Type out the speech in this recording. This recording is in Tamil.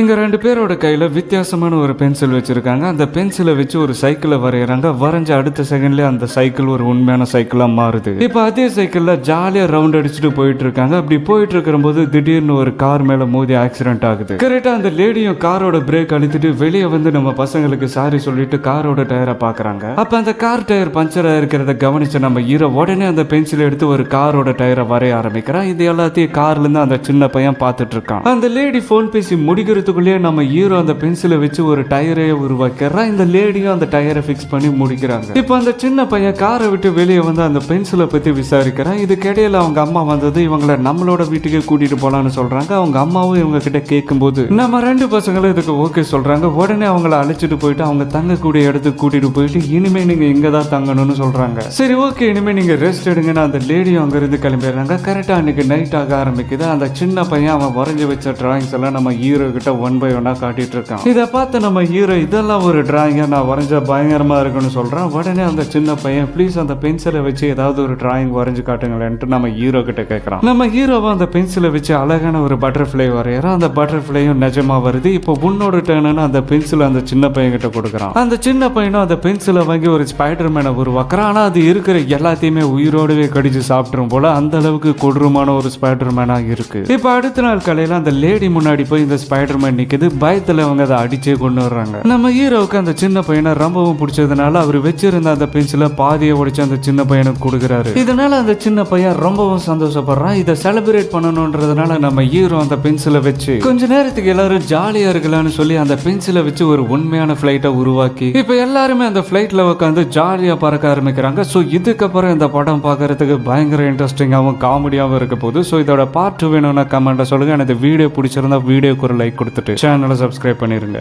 இங்க ரெண்டு பேரோட கையில வித்தியாசமான ஒரு பென்சில் வச்சிருக்காங்க. அந்த பென்சிலை வச்சு ஒரு சைக்கிளை வரைகிறாங்க வரைஞ்ச அடுத்த செகண்ட்லேயே அந்த சைக்கிள் ஒரு உண்மையான சைக்கிளாக மாறுது. இப்ப அதே சைக்கிள்ல ஜாலியா ரவுண்ட் அடிச்சுட்டு போயிட்டு இருக்காங்க அப்படி போயிட்டு இருக்கிற போது திடீர்னு ஒரு கார் மேல மோதி ஆக்சிடென்ட் ஆகுது. கரெக்டா அந்த லேடியும் காரோட பிரேக் அழுத்திட்டு வெளியே வந்து நம்ம பசங்களுக்கு சாரி சொல்லிட்டு காரோட டயரை பாக்குறாங்க. அப்ப அந்த கார் டயர் பஞ்சர் ஆயிருக்கிறத கவனிச்ச நம்ம ஹீரோ உடனே அந்த பென்சிலை எடுத்து ஒரு காரோட டயரை வரைய ஆரம்பிக்கிறான். இது எல்லாத்தையும் கார்ல இருந்து அந்த சின்ன பையன் பார்த்துட்டு இருக்கான். அந்த லேடி ஃபோன் பேசி முடிக்கிறதுக்குள்ளேயே நம்ம ஹீரோ அந்த பென்சிலை வச்சு ஒரு டயரையே உருவாக்கிறா இந்த லேடியும் அந்த டயரை ஃபிக்ஸ் பண்ணி முடிக்கிறாங்க. இப்போ அந்த சின்ன பையன் காரை விட்டு வெளியே வந்து அந்த பென்சிலை பற்றி விசாரிக்கிறான். இதுக்கிடையில அவங்க அம்மா வந்தது இவங்கள நம்மளோட வீட்டுக்கே கூட்டிட்டு போலான்னு சொல்றாங்க. அவங்க அம்மாவும் இவங்க கிட்ட கேட்கும்போது நம்ம ரெண்டு பசங்களும் இதுக்கு ஓகே சொல்றாங்க. உடனே அவங்கள அழைச்சிட்டு போயிட்டு அவங்க தங்கக்கூடிய இடத்துக்கு கூட்டிட்டு போயிட்டு இனிமே நீங்க இங்க தான் தங்கணும்னு சொல்றாங்க. சரி ஓகே இனிமே நீங்க ரெஸ்ட் எடுங்கன்னு அந்த லேடியும் அங்கிருந்து கிளம்பிடுறாங்க. கரெக்டாக அன்னைக்கு நைட் ஆக ஆரம்பிக்குது. அந்த சின்ன பையன் அவன் வரைஞ்சி வச்ச டிராயிங்ஸ் எல்லாம் நம்ம ஹீரோ கிட்ட ஒன் பை ஒன்னா காட்டிட்டு இருக்கான் இதை பார்த்து நம்ம ஹீரோ இதெல்லாம் ஒரு டிராயிங்கா நான் வரைஞ்ச பயங்கரமா இருக்குன்னு சொல்றான். உடனே அந்த சின்ன பையன் ப்ளீஸ் அந்த பென்சிலை வச்சு ஏதாவது ஒரு டிராயிங் வரைஞ்சு காட்டுங்களேன்ட்டு நம்ம ஹீரோ கிட்ட கேட்கறான் நம்ம ஹீரோவை அந்த பென்சிலை வச்சு அழகான ஒரு பட்டர்ஃப்ளை வரையறான். அந்த பட்டர்ஃப்ளையும் நிஜமா வருது. இப்போ உன்னோட டேர்னு அந்த பென்சில் அந்த சின்ன பையன் கிட்ட கொடுக்குறான். அந்த சின்ன பையனும் அந்த பென்சிலை வாங்கி ஒரு ஸ்பைடர் மேனை உருவாக்குறான். ஆனா அது இருக்கிற எல்லாத்தையுமே உயிரோடவே கடிச்சு சாப்பிட்டுரும் போல அந்த அளவுக்கு கொடூரமான ஒரு ஸ்பைடர் மேனாக இருக்கு. இப்போ அடுத்த நாள் காலையில அந்த லேடி முன்னாடி போய் இந்த ஸ்பைடர் மேன் நிக்குது. பயத்துல அவங்க அதை அடிச்சே கொண்டு வர்றாங்க. நம்ம ஹீரோவுக்கு அந்த சின்ன பையனை ரொம்பவும் பிடிச்சதுனால அவர் வச்சிருந்த அந்த பென்சிலை பாதியை உடைச்சு அந்த சின்ன பையனுக்கு கொடுக்குறாரு. இதனால அந்த சின்ன பையன் ரொம்பவும் சந்தோஷப்படுறான். இதை செலிப்ரேட் பண்ணணுன்றதுனால நம்ம ஹீரோ அந்த பென்சிலை வச்சு கொஞ்ச நேரத்துக்கு எல்லாரும் ஜாலியாக இருக்கலாம்னு சொல்லி அந்த பென்சிலை வச்சு ஒரு உண்மையான ஃப்ளைட்டை உருவாக்கி இப்போ எல்லாருமே அந்த ஃப்ளைட்டில் உட்காந்து ஜாலியா பறக்க ஆரம்பிக்கிறாங்க. ஸோ இதுக்கப்புறம் இந்த படம் பார்க்கறதுக்கு பயங்கர இன்ட்ரெஸ்டிங்காகவும் காமெடியாகவும் இருக்க போகுது. ஸோ இதோட பார்ட் வேணும்னா கமெண்ட்டை சொல்லுங்க. எனக்கு வீடியோ பிடிச்சிருந்தா வீடியோக்கு ஒரு லைக் கொடுத்துட்டு சேனலை சப்ஸ்கிரைப் பண்ணிடுங்க